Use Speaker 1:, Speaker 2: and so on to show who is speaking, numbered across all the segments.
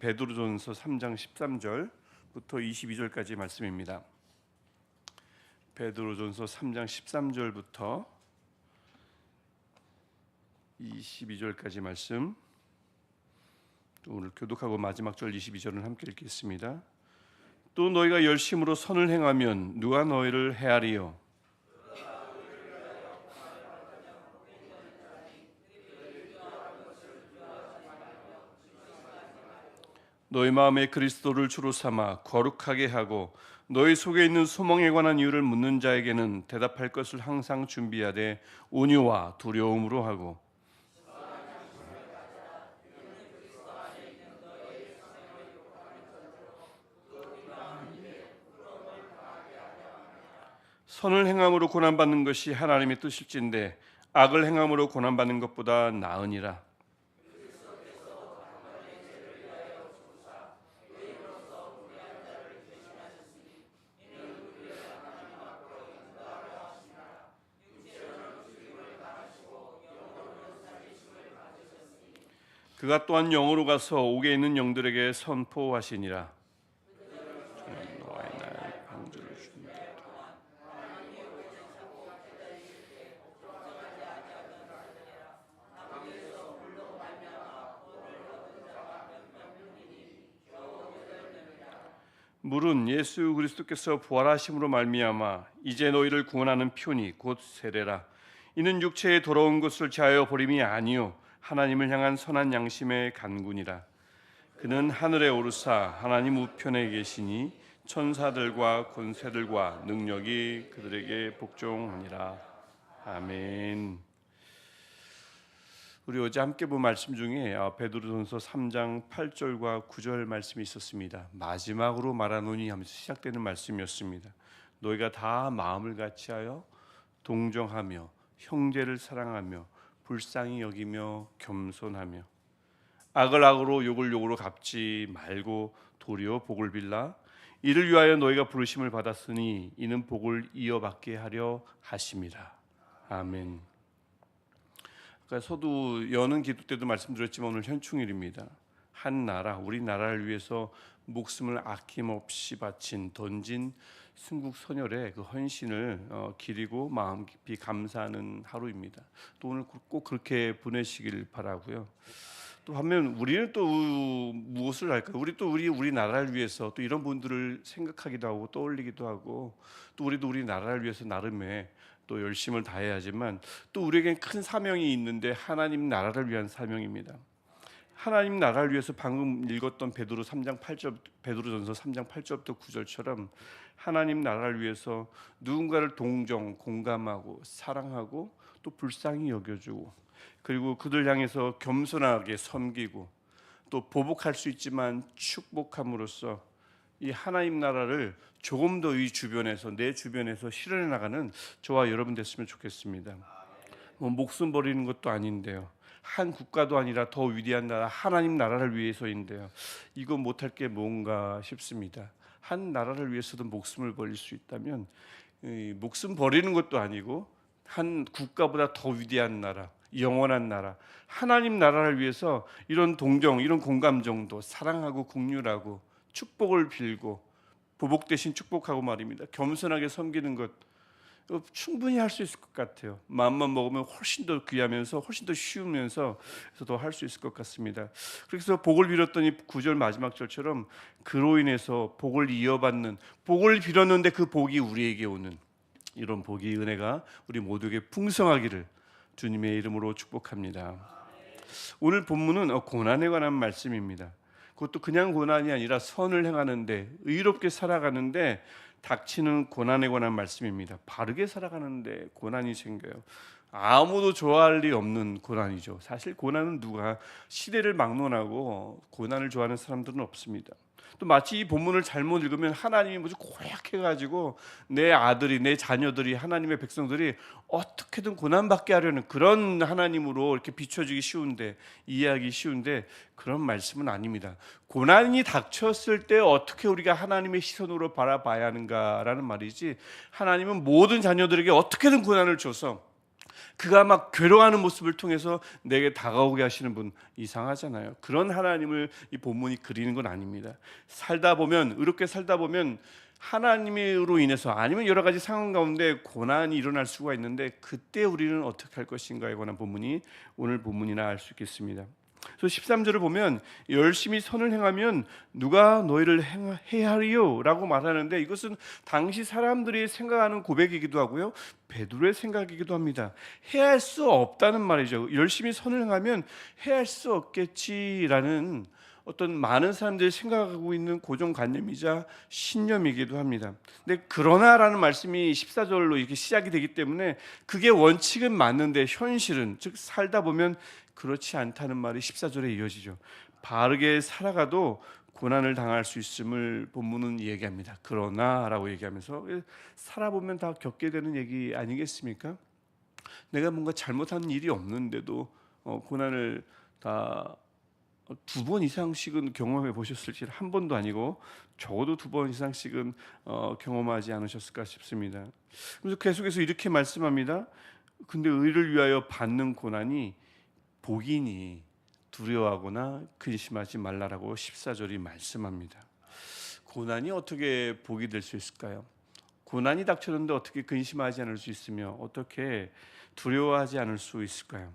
Speaker 1: 베드로전서 3장 13절부터 22절까지 말씀입니다. 베드로전서 3장 13절부터 22절까지 말씀. 또 오늘 교독하고 마지막 절 22절은 함께 읽겠습니다. 또 너희가 열심으로 선을 행하면 누가 너희를 헤아리요 너희 마음에 그리스도를 주로 삼아 거룩하게 하고 너희 속에 있는 소망에 관한 이유를 묻는 자에게는 대답할 것을 항상 준비하되 온유와 두려움으로 하고 선을 행함으로 고난 받는 것이 하나님의 뜻일진데 악을 행함으로 고난 받는 것보다 나으니라 그가 또한 영으로 가서 옥에 있는 영들에게 선포하시니라. 물은 예수 그리스도께서 부활하심으로 말미암아 이제 너희를 구원하는 표니 곧 세례라. 이는 육체에 돌아온 것을 제하여 버림이 아니요 하나님을 향한 선한 양심의 간군이라. 그는 하늘에 오르사 하나님 우편에 계시니 천사들과 권세들과 능력이 그들에게 복종하니라. 아멘. 우리 어제 함께 본 말씀 중에 아, 베드로전서 3장 8절과 9절 말씀이 있었습니다. 마지막으로 말하노니 하면서 시작되는 말씀이었습니다. 너희가 다 마음을 같이하여 동정하며 형제를 사랑하며 불쌍히 여기며 겸손하며 악을 악으로 욕을 욕으로 갚지 말고 도리어 복을 빌라 이를 위하여 너희가 부르심을 받았으니 이는 복을 이어받게 하려 하심이라 아멘. 그러니까 서두 여는 기도 때도 말씀드렸지만 오늘 현충일입니다. 한 나라 우리 나라를 위해서 목숨을 아낌없이 바친 던진 승국 선열의 그 헌신을 어, 기리고 마음 깊이 감사하는 하루입니다. 또 오늘 꼭 그렇게 보내시길 바라고요. 또 반면 우리는 또 무엇을 할까요? 우리 또 우리 우리 나라를 위해서 또 이런 분들을 생각하기도 하고 떠올리기도 하고 또 우리도 우리 나라를 위해서 나름의 또 열심을 다해야지만 또 우리에겐 큰 사명이 있는데 하나님 나라를 위한 사명입니다. 하나님 나라를 위해서 방금 읽었던 베드로 3장 8절 베드로전서 3장 8절부터 9절처럼 하나님 나라를 위해서 누군가를 동정, 공감하고 사랑하고 또 불쌍히 여겨주고 그리고 그들 향해서 겸손하게 섬기고 또 보복할 수 있지만 축복함으로써 이 하나님 나라를 조금 더 이 주변에서 내 주변에서 실현해 나가는 저와 여러분 됐으면 좋겠습니다. 뭐 목숨 버리는 것도 아닌데요. 한 국가도 아니라 더 위대한 나라 하나님 나라를 위해서인데요. 이거 못할 게 뭔가 싶습니다. 한 나라를 위해서도 목숨을 버릴 수 있다면 이 목숨 버리는 것도 아니고 한 국가보다 더 위대한 나라, 영원한 나라, 하나님 나라를 위해서 이런 동정, 이런 공감 정도 사랑하고 국률하고 축복을 빌고 보복 대신 축복하고 말입니다. 겸손하게 섬기는 것 어, 충분히 할 수 있을 것 같아요. 마음만 먹으면 훨씬 더 귀하면서 훨씬 더 쉬우면서 더 할 수 있을 것 같습니다. 그래서 복을 빌었더니 구절 마지막 절처럼 그로 인해서 복을 이어받는 복을 빌었는데 그 복이 우리에게 오는 이런 복이 은혜가 우리 모두에게 풍성하기를 주님의 이름으로 축복합니다. 오늘 본문은 어, 고난에 관한 말씀입니다. 그것도 그냥 고난이 아니라 선을 행하는데 의롭게 살아가는데 닥치는 고난에 관한 말씀입니다. 바르게 살아가는데 고난이 생겨요. 아무도 좋아할 리 없는 고난이죠. 사실 고난은 누가 시대를 막론하고 고난을 좋아하는 사람들은 없습니다. 또 마치 이 본문을 잘못 읽으면 하나님이 뭐지 고약해 가지고 내 아들이 내 자녀들이 하나님의 백성들이 어떻게든 고난 받게 하려는 그런 하나님으로 이렇게 비춰지기 쉬운데 이해하기 쉬운데 그런 말씀은 아닙니다. 고난이 닥쳤을 때 어떻게 우리가 하나님의 시선으로 바라봐야 하는가라는 말이지 하나님은 모든 자녀들에게 어떻게든 고난을 줘서 그가 막 괴로워하는 모습을 통해서 내게 다가오게 하시는 분 이상하잖아요. 그런 하나님을 이 본문이 그리는 건 아닙니다. 살다 보면 의롭게 살다 보면 하나님으로 인해서 아니면 여러 가지 상황 가운데 고난이 일어날 수가 있는데 그때 우리는 어떻게 할 것인가에 관한 본문이 오늘 본문이나 알 수 있겠습니다. 그래서 13절을 보면 열심히 선을 행하면 누가 너희를 행- 해하리요 라고 말하는데 이것은 당시 사람들이 생각하는 고백이기도 하고요. 베드로의 생각이기도 합니다. 해할 수 없다는 말이죠. 열심히 선을 행하면 해할 수 없겠지라는 어떤 많은 사람들이 생각하고 있는 고정관념이자 신념이기도 합니다. 근데 그러나라는 말씀이 14절로 이렇게 시작이 되기 때문에 그게 원칙은 맞는데 현실은 즉 살다 보면 그렇지 않다는 말이 14절에 이어지죠. 바르게 살아가도 고난을 당할 수 있음을 본문은 얘기합니다. 그러나라고 얘기하면서 살아보면 다 겪게 되는 얘기 아니겠습니까? 내가 뭔가 잘못한 일이 없는데도 어, 고난을 다 두 번 이상씩은 경험해 보셨을지 한 번도 아니고 적어도 두 번 이상씩은 어, 경험하지 않으셨을까 싶습니다. 그래서 계속해서 이렇게 말씀합니다. 근데 의를 위하여 받는 고난이 복이니 두려워하거나 근심하지 말라라고 14절이 말씀합니다. 고난이 어떻게 복이 될 수 있을까요? 고난이 닥쳤는데 어떻게 근심하지 않을 수 있으며 어떻게 두려워하지 않을 수 있을까요?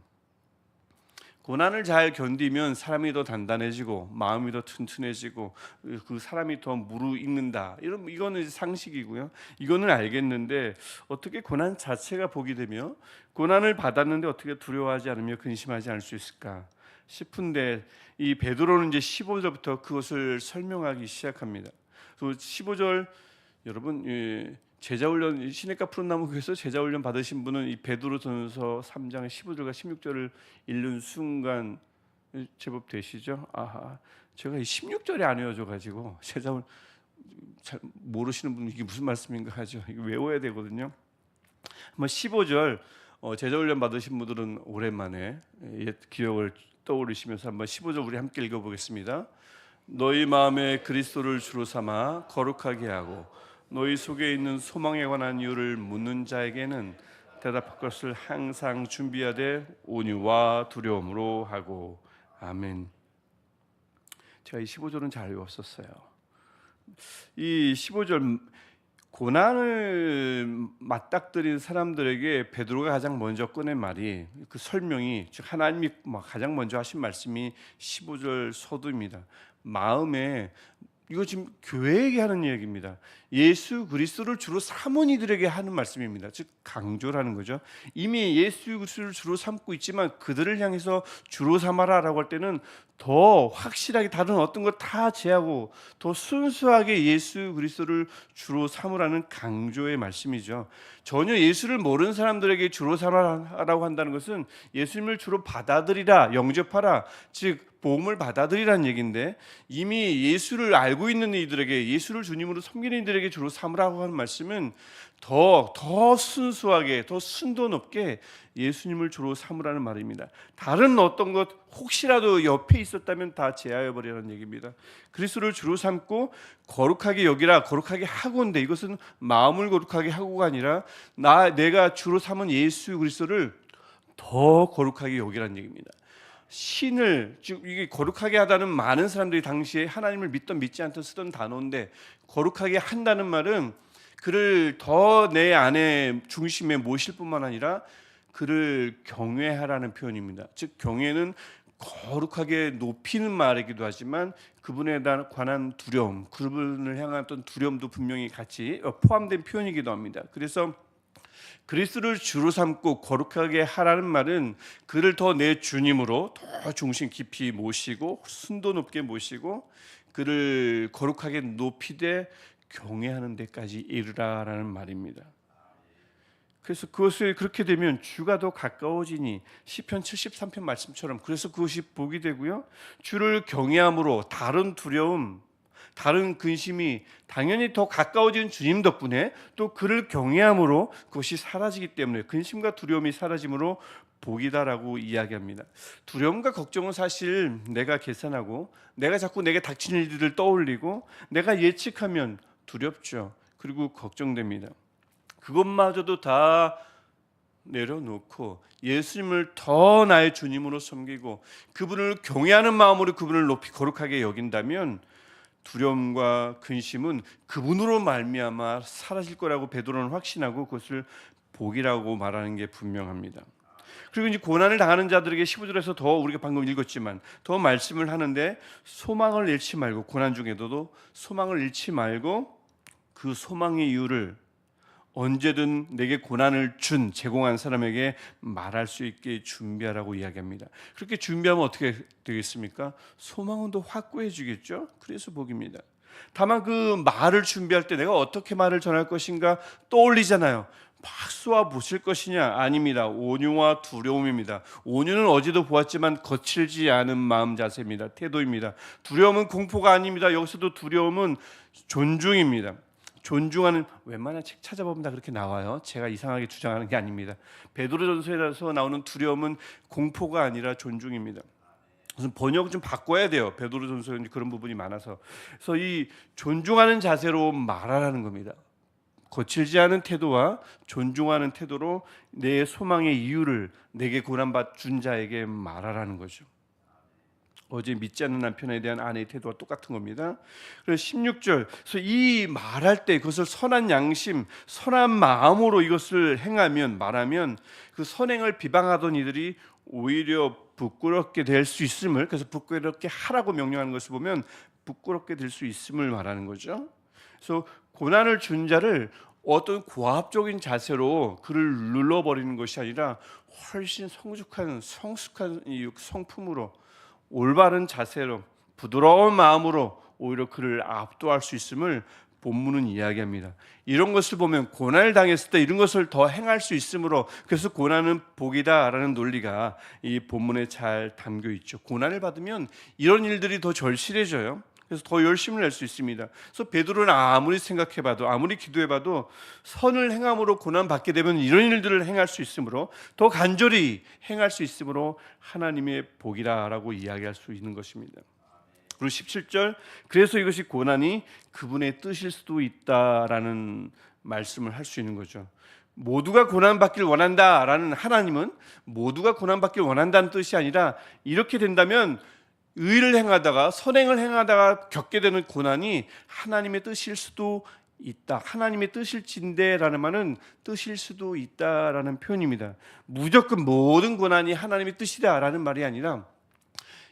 Speaker 1: 고난을 잘 견디면 사람이 더 단단해지고 마음이 더 튼튼해지고 그 사람이 더 무르익는다. 이런 이거는 상식이고요. 이거는 알겠는데 어떻게 고난 자체가 복이 되며 고난을 받았는데 어떻게 두려워하지 않으며 근심하지 않을 수 있을까 싶은데 이 베드로는 이제 15절부터 그것을 설명하기 시작합니다. 그래서 15절 여러분 예, 제자 훈련 시내가 푸른 나무 교회에서 제자 훈련 받으신 분은 이 베드로전서 3장 15절과 16절을 읽는 순간 제법 되시죠? 아하, 제가 이 16절이 안 외워져 가지고 제자 훈- 잘 모르시는 분 이게 무슨 말씀인가 하죠. 이거 외워야 되거든요. 한번 15절 어, 제자 훈련 받으신 분들은 오랜만에 옛 기억을 떠올리시면서 한번 15절 우리 함께 읽어보겠습니다. 너희 마음에 그리스도를 주로 삼아 거룩하게 하고 너희 속에 있는 소망에 관한 이유를 묻는 자에게는 대답할 것을 항상 준비하되 온유와 두려움으로 하고 아멘. 제가 이 15절은 잘 외웠었어요. 이 15절 고난을 맞닥뜨린 사람들에게 베드로가 가장 먼저 꺼낸 말이 그 설명이 즉 하나님이 뭐 가장 먼저 하신 말씀이 15절 서두입니다. 마음에 이거 지금 교회에게 하는 이야기입니다. 예수 그리스도를 주로 삼은 이들에게 하는 말씀입니다. 즉 강조라는 거죠. 이미 예수 그리스도를 주로 삼고 있지만 그들을 향해서 주로 삼아라라고 할 때는 더 확실하게 다른 어떤 것 다 제하고 더 순수하게 예수 그리스도를 주로 삼으라는 강조의 말씀이죠. 전혀 예수를 모르는 사람들에게 주로 삼아라고 한다는 것은 예수님을 주로 받아들이라 영접하라 즉 복음을 받아들이라는 얘기인데 이미 예수를 알고 있는 이들에게 예수를 주님으로 섬기는 이들에게 주로 삼으라고 하는 말씀은 더 더 순수하게 더 순도 높게 예수님을 주로 삼으라는 말입니다. 다른 어떤 것 혹시라도 옆에 있었다면 다 제하여 버리라는 얘기입니다. 그리스도를 주로 삼고 거룩하게 여기라 거룩하게 하고인데 이것은 마음을 거룩하게 하고가 아니라 나 내가 주로 삼은 예수 그리스도를 더 거룩하게 여기라는 얘기입니다. 신을 즉 이게 거룩하게 하다는 많은 사람들이 당시에 하나님을 믿던 믿지 않던 쓰던 단어인데 거룩하게 한다는 말은 그를 더 내 안에 중심에 모실 뿐만 아니라 그를 경외하라는 표현입니다. 즉 경외는 거룩하게 높이는 말이기도 하지만 그분에 관한 두려움, 그분을 향한 어떤 두려움도 분명히 같이 포함된 표현이기도 합니다. 그래서 그리스도를 주로 삼고 거룩하게 하라는 말은 그를 더 내 주님으로 더 중심 깊이 모시고 순도 높게 모시고 그를 거룩하게 높이되 경외하는 데까지 이르라라는 말입니다. 그래서 그것을 그렇게 되면 주가 더 가까워지니 시편 73편 말씀처럼 그래서 그것이 복이 되고요. 주를 경외함으로 다른 두려움, 다른 근심이 당연히 더 가까워진 주님 덕분에 또 그를 경외함으로 그것이 사라지기 때문에 근심과 두려움이 사라짐으로 복이다라고 이야기합니다. 두려움과 걱정은 사실 내가 계산하고 내가 자꾸 내게 닥치는 일들을 떠올리고 내가 예측하면 두렵죠. 그리고 걱정됩니다. 그것마저도 다 내려놓고 예수님을 더 나의 주님으로 섬기고 그분을 경외하는 마음으로 그분을 높이 거룩하게 여긴다면 두려움과 근심은 그분으로 말미암아 사라질 거라고 베드로는 확신하고 그것을 복이라고 말하는 게 분명합니다. 그리고 이제 고난을 당하는 자들에게 15절에서 더 우리가 방금 읽었지만 더 말씀을 하는데 소망을 잃지 말고 고난 중에도 소망을 잃지 말고 그 소망의 이유를 언제든 내게 고난을 준 제공한 사람에게 말할 수 있게 준비하라고 이야기합니다. 그렇게 준비하면 어떻게 되겠습니까? 소망은 더 확고해지겠죠. 그래서 복입니다. 다만 그 말을 준비할 때 내가 어떻게 말을 전할 것인가 떠올리잖아요. 막 쏘아 부실 것이냐? 아닙니다. 온유와 두려움입니다. 온유는 어제도 보았지만 거칠지 않은 마음 자세입니다. 태도입니다. 두려움은 공포가 아닙니다. 여기서도 두려움은 존중입니다. 존중하는 웬만한 책 찾아보면 다 그렇게 나와요. 제가 이상하게 주장하는 게 아닙니다. 베드로전서에서 나오는 두려움은 공포가 아니라 존중입니다. 무슨 번역 좀 바꿔야 돼요. 베드로전서에 그런 부분이 많아서. 그래서 이 존중하는 자세로 말하라는 겁니다. 거칠지 않은 태도와 존중하는 태도로 내 소망의 이유를 내게 고난받 준 자에게 말하라는 거죠. 어제 믿지 않는 남편에 대한 아내의 태도와 똑같은 겁니다. 그래서 16절. 그래서 이 말할 때 그것을 선한 양심, 선한 마음으로 이것을 행하면 말하면 그 선행을 비방하던 이들이 오히려 부끄럽게 될 수 있음을 그래서 부끄럽게 하라고 명령하는 것을 보면 부끄럽게 될 수 있음을 말하는 거죠. 그래서 고난을 준 자를 어떤 고압적인 자세로 그를 눌러버리는 것이 아니라 훨씬 성숙한 성숙한 이 성품으로 올바른 자세로 부드러운 마음으로 오히려 그를 압도할 수 있음을 본문은 이야기합니다. 이런 것을 보면 고난을 당했을 때 이런 것을 더 행할 수 있으므로 그래서 고난은 복이다라는 논리가 이 본문에 잘 담겨 있죠. 고난을 받으면 이런 일들이 더 절실해져요. 그래서 더 열심을 낼 수 있습니다. 그래서 베드로는 아무리 생각해봐도 아무리 기도해봐도 선을 행함으로 고난 받게 되면 이런 일들을 행할 수 있으므로 더 간절히 행할 수 있으므로 하나님의 복이라라고 이야기할 수 있는 것입니다. 그리고 17절 그래서 이것이 고난이 그분의 뜻일 수도 있다라는 말씀을 할 수 있는 거죠. 모두가 고난 받길 원한다라는 하나님은 모두가 고난 받길 원한다는 뜻이 아니라 이렇게 된다면 의를 행하다가 선행을 행하다가 겪게 되는 고난이 하나님의 뜻일 수도 있다. 하나님의 뜻일진데라는 말은 뜻일 수도 있다라는 표현입니다. 무조건 모든 고난이 하나님의 뜻이다라는 말이 아니라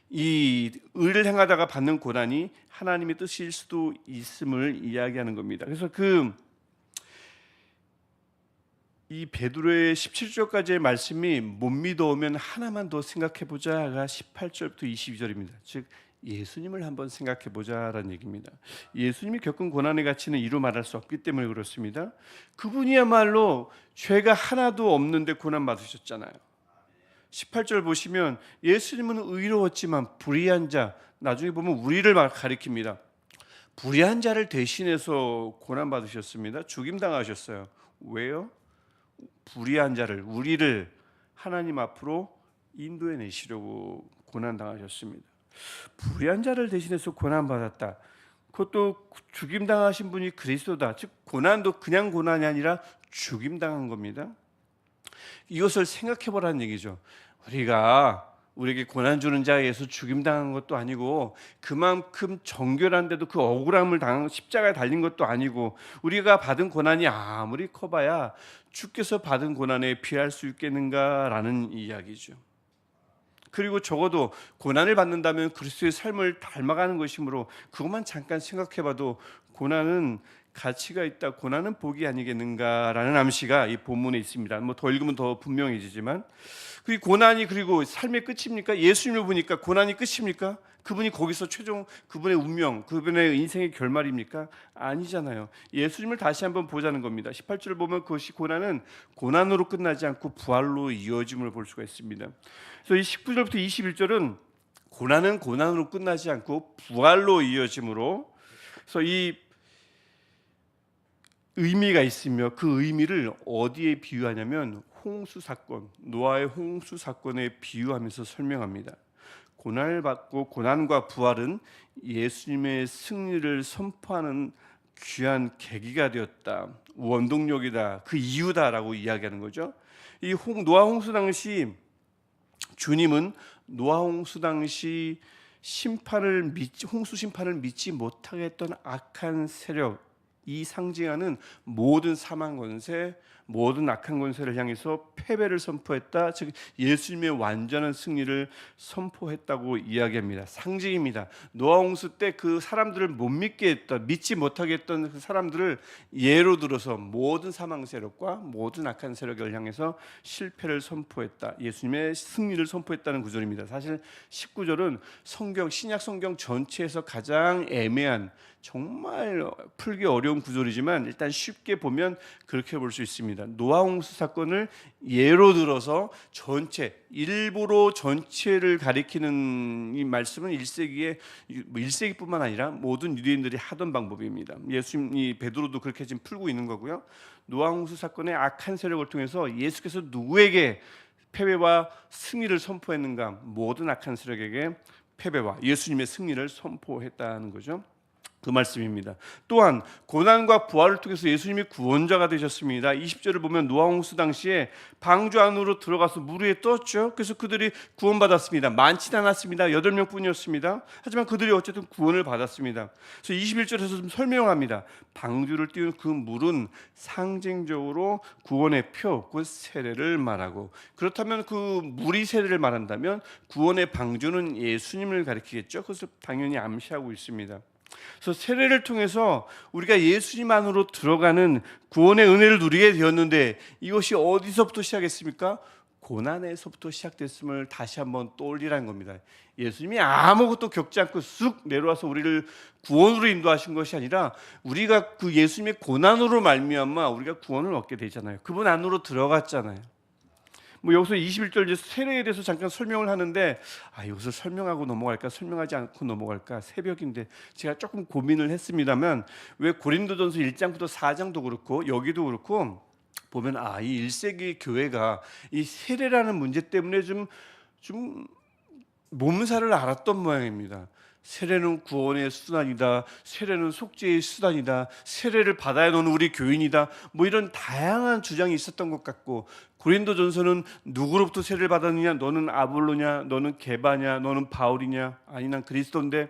Speaker 1: 이 의를 행하다가 받는 고난이 하나님의 뜻일 수도 있음을 이야기하는 겁니다. 그래서 그 이 베드로의 17절까지의 말씀이 못 믿어오면 하나만 더 생각해 보자가 18절부터 22절입니다. 즉 예수님을 한번 생각해 보자라는 얘기입니다. 예수님이 겪은 고난의 가치는 이루 말할 수 없기 때문에 그렇습니다. 그분이야말로 죄가 하나도 없는데 고난 받으셨잖아요. 18절 보시면 예수님은 의로웠지만 불의한 자 나중에 보면 우리를 가리킵니다. 불의한 자를 대신해서 고난 받으셨습니다. 죽임 당하셨어요. 왜요? 불의한 자를 우리를 하나님 앞으로 인도해 내시려고 고난 당하셨습니다. 불의한 자를 대신해서 고난 받았다. 그것도 죽임 당하신 분이 그리스도다. 즉 고난도 그냥 고난이 아니라 죽임 당한 겁니다. 이것을 생각해 보라는 얘기죠. 우리가 우리에게 고난 주는 자에 서 죽임 당한 것도 아니고 그만큼 정결한데도 그 억울함을 당한 십자가에 달린 것도 아니고 우리가 받은 고난이 아무리 커봐야 주께서 받은 고난에 피할 수 있겠는가라는 이야기죠. 그리고 적어도 고난을 받는다면 그리스도의 삶을 닮아가는 것이므로 그것만 잠깐 생각해봐도 고난은 가치가 있다. 고난은 복이 아니겠는가라는 암시가 이 본문에 있습니다. 뭐 더 읽으면 더 분명해지지만 그 고난이 그리고 삶의 끝입니까? 예수님을 보니까 고난이 끝입니까? 그분이 거기서 최종 그분의 운명, 그분의 인생의 결말입니까? 아니잖아요. 예수님을 다시 한번 보자는 겁니다. 18절을 보면 그것이 고난은 고난으로 끝나지 않고 부활로 이어짐을 볼 수가 있습니다. 그래서 이 19절부터 21절은 고난은 고난으로 끝나지 않고 부활로 이어짐으로 그래서 이 의미가 있으며 그 의미를 어디에 비유하냐면 홍수 사건, 노아의 홍수 사건에 비유하면서 설명합니다. 고난을 받고 고난과 부활은 예수님의 승리를 선포하는 귀한 계기가 되었다. 원동력이다. 그 이유다라고 이야기하는 거죠. 이 홍, 노아 홍수 당시 주님은 노아 홍수 당시 심판을 믿지 홍수 심판을 믿지 못하게 했던 악한 세력 이 상징하는 모든 사망 권세 모든 악한 권세를 향해서 패배를 선포했다. 즉 예수님의 완전한 승리를 선포했다고 이야기합니다. 상징입니다. 노아 홍수 때 그 사람들을 못 믿게 했던 믿지 못하게 했던 그 사람들을 예로 들어서 모든 사망 세력과 모든 악한 세력을 향해서 실패를 선포했다. 예수님의 승리를 선포했다는 구절입니다. 사실 19절은 성경 신약 성경 전체에서 가장 애매한 정말 풀기 어려운 구절이지만 일단 쉽게 보면 그렇게 볼 수 있습니다. 노아 홍수 사건을 예로 들어서 전체 일부러 전체를 가리키는 이 말씀은 1세기에 1세기뿐만 아니라 모든 유대인들이 하던 방법입니다. 예수님이 베드로도 그렇게 지금 풀고 있는 거고요. 노아 홍수 사건의 악한 세력을 통해서 예수께서 누구에게 패배와 승리를 선포했는가? 모든 악한 세력에게 패배와 예수님의 승리를 선포했다는 거죠. 그 말씀입니다. 또한 고난과 부활을 통해서 예수님이 구원자가 되셨습니다. 20절을 보면 노아 홍수 당시에 방주 안으로 들어가서 물 위에 떴죠. 그래서 그들이 구원받았습니다. 많지는 않았습니다. 8명 뿐이었습니다. 하지만 그들이 어쨌든 구원을 받았습니다. 그래서 21절에서 좀 설명합니다. 방주를 띄운 그 물은 상징적으로 구원의 표, 그 세례를 말하고 그렇다면 그 물이 세례를 말한다면 구원의 방주는 예수님을 가리키겠죠. 그것을 당연히 암시하고 있습니다. 그래서 세례를 통해서 우리가 예수님 안으로 들어가는 구원의 은혜를 누리게 되었는데 이것이 어디서부터 시작했습니까? 고난에서부터 시작됐음을 다시 한번 떠올리라는 겁니다. 예수님이 아무것도 겪지 않고 쑥 내려와서 우리를 구원으로 인도하신 것이 아니라 우리가 그 예수님의 고난으로 말미암아 우리가 구원을 얻게 되잖아요. 그분 안으로 들어갔잖아요. 뭐 여기서 21절 이제 세례에 대해서 잠깐 설명을 하는데 아 이것을 설명하고 넘어갈까 설명하지 않고 넘어갈까 새벽인데 제가 조금 고민을 했습니다만 왜 고린도전서 1장부터 4장도 그렇고 여기도 그렇고 보면 아 이 1세기 교회가 이 세례라는 문제 때문에 좀좀 몸살을 알았던 모양입니다. 세례는 구원의 수단이다. 세례는 속죄의 수단이다. 세례를 받아야 너는 우리 교인이다. 뭐 이런 다양한 주장이 있었던 것 같고 고린도전서는 누구로부터 세례를 받았느냐? 너는 아볼로냐? 너는 게바냐? 너는 바울이냐? 아니 난 그리스도인데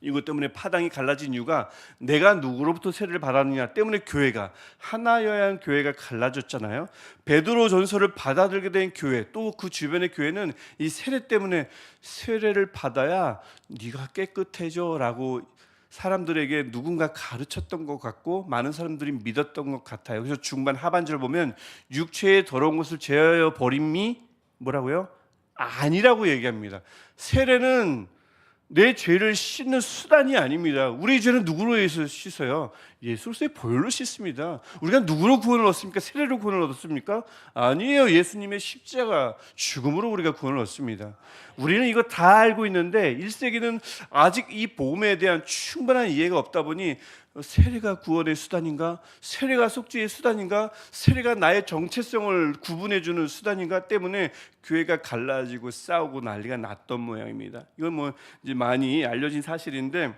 Speaker 1: 이것 때문에 파당이 갈라진 이유가 내가 누구로부터 세례를 받았느냐 때문에 교회가 하나여야 한 교회가 갈라졌잖아요. 베드로 전서를 받아들게 된 교회 또 그 주변의 교회는 이 세례 때문에 세례를 받아야 네가 깨끗해져라고 사람들에게 누군가 가르쳤던 것 같고 많은 사람들이 믿었던 것 같아요. 그래서 중반 하반절 보면 육체의 더러운 것을 제하여 버림이 뭐라고요? 아니라고 얘기합니다. 세례는 내 죄를 씻는 수단이 아닙니다. 우리 죄는 누구로 해서 씻어요? 예수로서의 보혈로 씻습니다. 우리가 누구로 구원을 얻습니까? 세례로 구원을 얻었습니까? 아니에요. 예수님의 십자가 죽음으로 우리가 구원을 얻습니다. 우리는 이거 다 알고 있는데 1세기는 아직 이 복음에 대한 충분한 이해가 없다 보니 세례가 구원의 수단인가? 세례가 속죄의 수단인가? 세례가 나의 정체성을 구분해 주는 수단인가 때문에 교회가 갈라지고 싸우고 난리가 났던 모양입니다. 이건 뭐 이제 많이 알려진 사실인데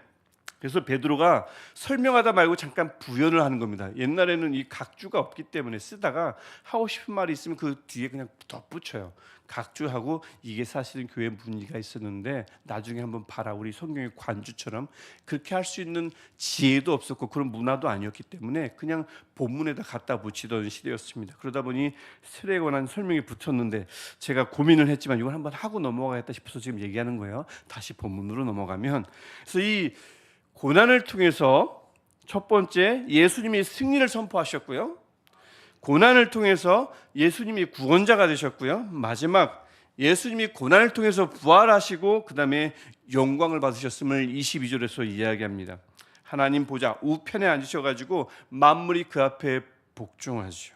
Speaker 1: 그래서 베드로가 설명하다 말고 잠깐 부연을 하는 겁니다. 옛날에는 이 각주가 없기 때문에 쓰다가 하고 싶은 말이 있으면 그 뒤에 그냥 덧붙여요. 각주하고 이게 사실은 교회 문의가 있었는데 나중에 한번 봐라. 우리 성경의 관주처럼 그렇게 할 수 있는 지혜도 없었고 그런 문화도 아니었기 때문에 그냥 본문에다 갖다 붙이던 시대였습니다. 그러다 보니 세례에 관한 설명이 붙었는데 제가 고민을 했지만 이걸 한번 하고 넘어가겠다 싶어서 지금 얘기하는 거예요. 다시 본문으로 넘어가면 그래서 이 고난을 통해서 첫 번째 예수님이 승리를 선포하셨고요. 고난을 통해서 예수님이 구원자가 되셨고요. 마지막 예수님이 고난을 통해서 부활하시고 그다음에 영광을 받으셨음을 22절에서 이야기합니다. 하나님 보좌 우편에 앉으셔 가지고 만물이 그 앞에 복종하죠.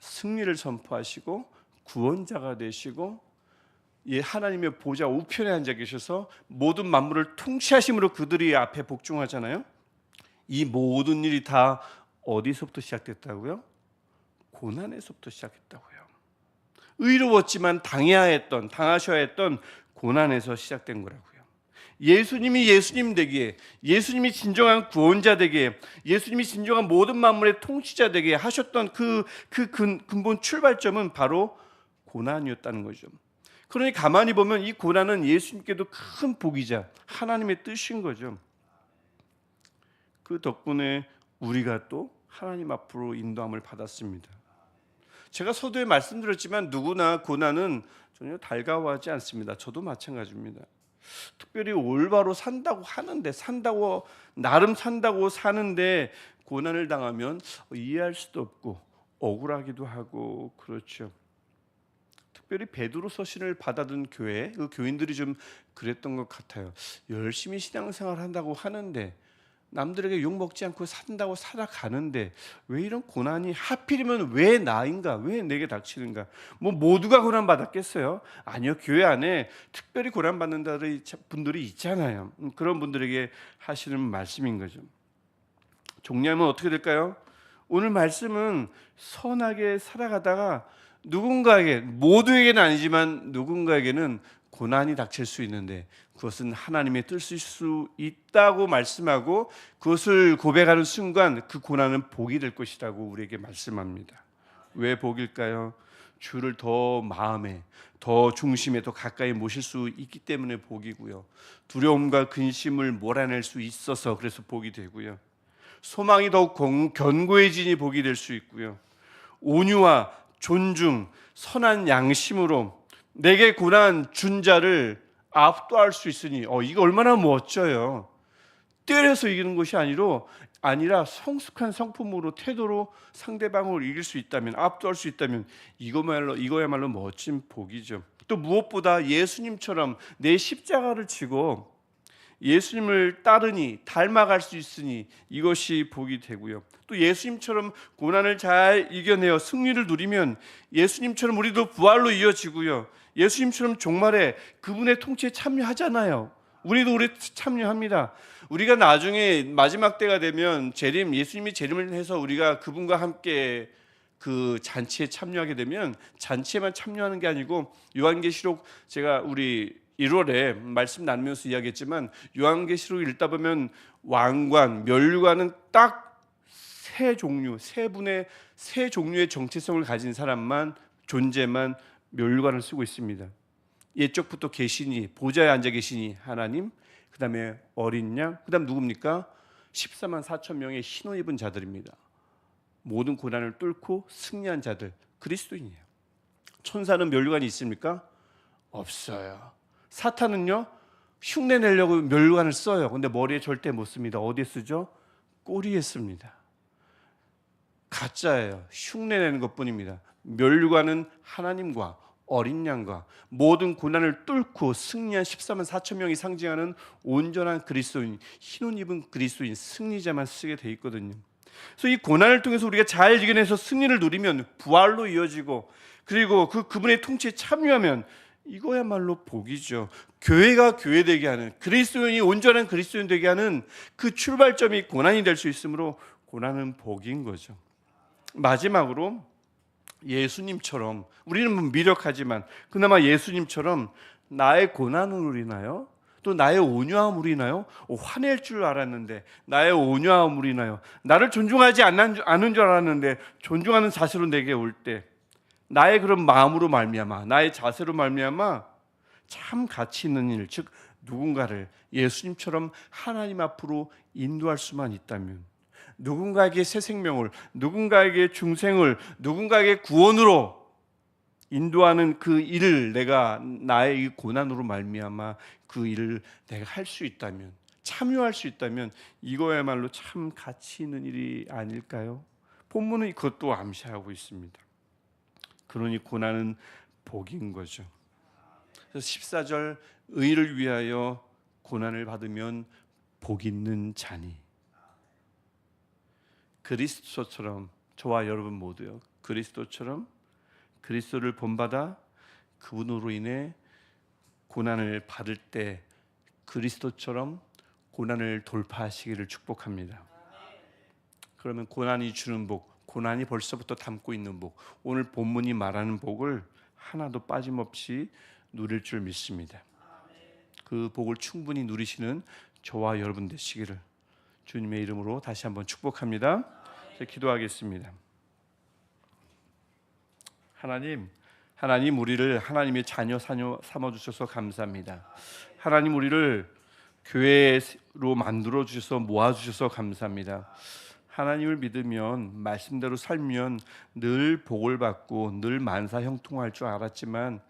Speaker 1: 승리를 선포하시고 구원자가 되시고 예, 하나님의 보좌 우편에 앉아 계셔서 모든 만물을 통치하심으로 그들이 앞에 복종하잖아요. 이 모든 일이 다 어디서부터 시작됐다고요? 고난에서부터 시작했다고요. 의로웠지만 당해야 했던, 당하셔야 했던 고난에서 시작된 거라고요. 예수님이 예수님 되기에 예수님이 진정한 구원자 되기에 예수님이 진정한 모든 만물의 통치자 되기에 하셨던 그, 그 근, 근본 출발점은 바로 고난이었다는 거죠. 그러니 가만히 보면 이 고난은 예수님께도 큰 복이자 하나님의 뜻인 거죠. 그 덕분에 우리가 또 하나님 앞으로 인도함을 받았습니다. 제가 서두에 말씀드렸지만 누구나 고난은 전혀 달가워하지 않습니다. 저도 마찬가지입니다. 특별히 올바로 산다고 하는데 산다고 나름 산다고 사는데 고난을 당하면 이해할 수도 없고 억울하기도 하고 그렇죠. 특별히 베드로 서신을 받아든 교회 그 교인들이 좀 그랬던 것 같아요. 열심히 신앙생활 한다고 하는데 남들에게 욕 먹지 않고 산다고 살아가는데 왜 이런 고난이 하필이면 왜 나인가? 왜 내게 닥치는가? 뭐 모두가 고난 받았겠어요? 아니요. 교회 안에 특별히 고난 받는 분들이 있잖아요. 음, 그런 분들에게 하시는 말씀인 거죠. 종료하면 어떻게 될까요? 오늘 말씀은 선하게 살아가다가 누군가에게 모두에게는 아니지만 누군가에게는 고난이 닥칠 수 있는데 그것은 하나님의 뜻일 수 있다고 말씀하고 그것을 고백하는 순간 그 고난은 복이 될 것이라고 우리에게 말씀합니다. 왜 복일까요? 주를 더 마음에 더 중심에 더 가까이 모실 수 있기 때문에 복이고요. 두려움과 근심을 몰아낼 수 있어서 그래서 복이 되고요. 소망이 더욱 견고해지니 복이 될 수 있고요. 온유와 존중, 선한 양심으로 내게 고난 준 자를 압도할 수 있으니 어 이거 얼마나 멋져요. 때려서 이기는 것이 아니로 아니라 성숙한 성품으로 태도로 상대방을 이길 수 있다면 압도할 수 있다면 이거말로 이거야말로 멋진 복이죠. 또 무엇보다 예수님처럼 내 십자가를 지고 예수님을 따르니 닮아갈 수 있으니 이것이 복이 되고요. 또 예수님처럼 고난을 잘 이겨내어 승리를 누리면 예수님처럼 우리도 부활로 이어지고요. 예수님처럼 종말에 그분의 통치에 참여하잖아요. 우리도 우리 참여합니다. 우리가 나중에 마지막 때가 되면 재림 예수님이 재림을 해서 우리가 그분과 함께 그 잔치에 참여하게 되면 잔치에만 참여하는 게 아니고 요한계시록 제가 우리 1월에 말씀 나누면서 이야기했지만 요한계시록 읽다 보면 왕관, 멸관은 딱 세 종류, 세 분의 세 종류의 정체성을 가진 사람만 존재만 멸관을 쓰고 있습니다. 예쪽부터 계시니 보좌에 앉아 계시니 하나님, 그다음에 어린 양, 그다음 누굽니까? 14만 4천 명의 흰옷 입은 자들입니다. 모든 고난을 뚫고 승리한 자들 그리스도인이에요. 천사는 멸관이 있습니까? 없어요. 사탄은요 흉내 내려고 멸관을 써요. 근데 머리에 절대 못 씁니다. 어디에 쓰죠? 꼬리에 씁니다. 가짜예요. 흉내 내는 것 뿐입니다. 멸관은 하나님과 어린 양과 모든 고난을 뚫고 승리한 14만 4천 명이 상징하는 온전한 그리스도인, 흰옷 입은 그리스도인 승리자만 쓰게 돼 있거든요. 그래서 이 고난을 통해서 우리가 잘 이겨내서 승리를 누리면 부활로 이어지고 그리고 그 그분의 통치에 참여하면 이거야말로 복이죠. 교회가 교회 되게 하는 그리스도인이 온전한 그리스도인 되게 하는 그 출발점이 고난이 될 수 있으므로 고난은 복인 거죠. 마지막으로 예수님처럼 우리는 미력하지만 그나마 예수님처럼 나의 고난으로 인하여 또 나의 온유함으로 인하여 화낼 줄 알았는데 나의 온유함으로 인하여 나를 존중하지 않는 줄 알았는데 존중하는 사실로 내게 올 때 나의 그런 마음으로 말미암아 나의 자세로 말미암아 참 가치 있는 일, 즉 누군가를 예수님처럼 하나님 앞으로 인도할 수만 있다면 누군가에게 새 생명을, 누군가에게 중생을, 누군가에게 구원으로 인도하는 그 일을 내가 나의 이 고난으로 말미암아 그 일을 내가 할 수 있다면 참여할 수 있다면 이거야말로 참 가치 있는 일이 아닐까요? 본문은 그것도 암시하고 있습니다. 그러니 고난은 복인 거죠. 그래서 14절 의를 위하여 고난을 받으면 복 있는 자니 그리스도처럼 저와 여러분 모두요. 그리스도처럼 그리스도를 본받아 그분으로 인해 고난을 받을 때 그리스도처럼 고난을 돌파하시기를 축복합니다. 그러면 고난이 주는 복, 고난이 벌써부터 담고 있는 복, 오늘 본문이 말하는 복을 하나도 빠짐없이 누릴 줄 믿습니다. 그 복을 충분히 누리시는 저와 여러분 되시기를 주님의 이름으로 다시 한번 축복합니다. 자, 기도하겠습니다. 하나님, 하나님 우리를 하나님의 자녀 사녀 삼아 주셔서 감사합니다. 하나님 우리를 교회로 만들어 주셔서 모아 주셔서 감사합니다. 하나님을 믿으면 말씀대로 살면 늘 복을 받고 늘 만사 형통할 줄 알았지만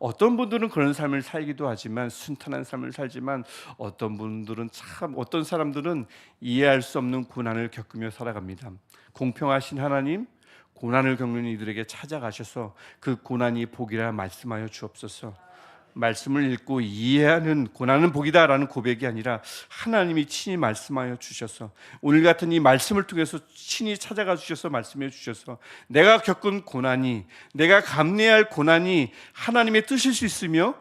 Speaker 1: 어떤 분들은 그런 삶을 살기도 하지만 순탄한 삶을 살지만 어떤 분들은 참 어떤 사람들은 이해할 수 없는 고난을 겪으며 살아갑니다. 공평하신 하나님 고난을 겪는 이들에게 찾아가셔서 그 고난이 복이라 말씀하여 주옵소서. 말씀을 읽고 이해하는 고난은 복이다라는 고백이 아니라 하나님이 친히 말씀하여 주셔서 오늘 같은 이 말씀을 통해서 친히 찾아가 주셔서 말씀해 주셔서 내가 겪은 고난이 내가 감내할 고난이 하나님의 뜻일 수 있으며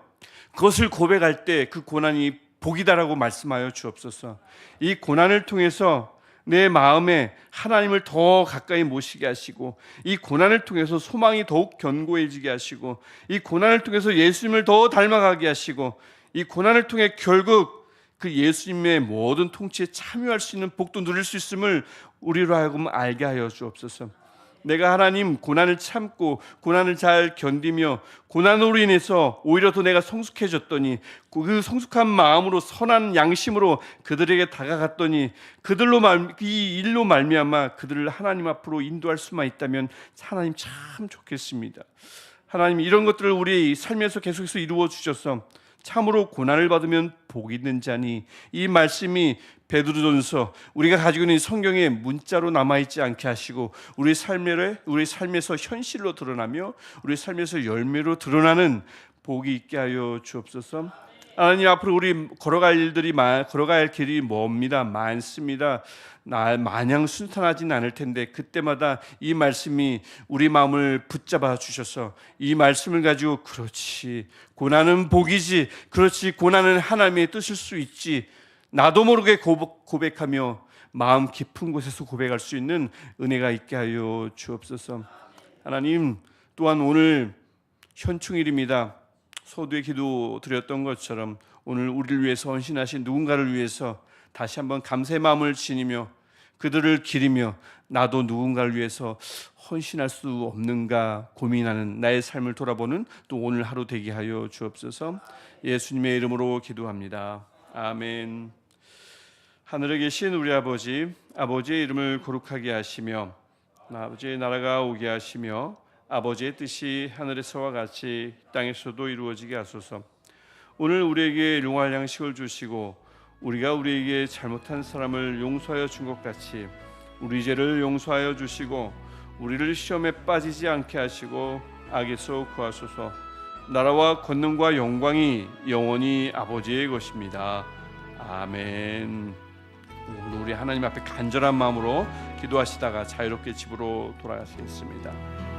Speaker 1: 그것을 고백할 때 그 고난이 복이다라고 말씀하여 주옵소서. 이 고난을 통해서 내 마음에 하나님을 더 가까이 모시게 하시고 이 고난을 통해서 소망이 더욱 견고해지게 하시고 이 고난을 통해서 예수님을 더 닮아가게 하시고 이 고난을 통해 결국 그 예수님의 모든 통치에 참여할 수 있는 복도 누릴 수 있음을 우리로 하여금 알게 하여 주옵소서. 내가 하나님 고난을 참고 고난을 잘 견디며 고난으로 인해서 오히려 더 내가 성숙해졌더니 그 성숙한 마음으로 선한 양심으로 그들에게 다가갔더니 그들로 말, 이 일로 말미암아 그들을 하나님 앞으로 인도할 수만 있다면 하나님 참 좋겠습니다. 하나님 이런 것들을 우리 삶에서 계속해서 이루어 주셔서 참으로 고난을 받으면 복이 있는 자니 이 말씀이 베드로전서 우리가 가지고 있는 성경의 문자로 남아 있지 않게 하시고 우리 삶에 우리 삶에서 현실로 드러나며 우리 삶에서 열매로 드러나는 복이 있게 하여 주옵소서. 하나님 앞으로 우리 걸어갈 일들이 많, 걸어갈 길이 멉니다. 많습니다. 나 마냥 순탄하진 않을 텐데 그때마다 이 말씀이 우리 마음을 붙잡아 주셔서 이 말씀을 가지고 그렇지 고난은 복이지 그렇지 고난은 하나님의 뜻일 수 있지 나도 모르게 고백하며 마음 깊은 곳에서 고백할 수 있는 은혜가 있게 하여 주옵소서. 하나님 또한 오늘 현충일입니다. 소두의 기도 드렸던 것처럼 오늘 우리를 위해서 헌신하신 누군가를 위해서 다시 한번 감사의 마음을 지니며 그들을 기리며 나도 누군가를 위해서 헌신할 수 없는가 고민하는 나의 삶을 돌아보는 또 오늘 하루 되게 하여 주옵소서. 예수님의 이름으로 기도합니다. 아멘. 하늘에 계신 우리 아버지, 아버지의 이름을 거룩하게 하시며 아버지의 나라가 오게 하시며 아버지의 뜻이 하늘에서와 같이 땅에서도 이루어지게 하소서. 오늘 우리에게 용할 양식을 주시고 우리가 우리에게 잘못한 사람을 용서하여 준 것 같이 우리 죄를 용서하여 주시고 우리를 시험에 빠지지 않게 하시고 악에서 구하소서. 나라와 권능과 영광이 영원히 아버지의 것입니다. 아멘. 우리 하나님 앞에 간절한 마음으로 기도하시다가 자유롭게 집으로 돌아가시겠습니다.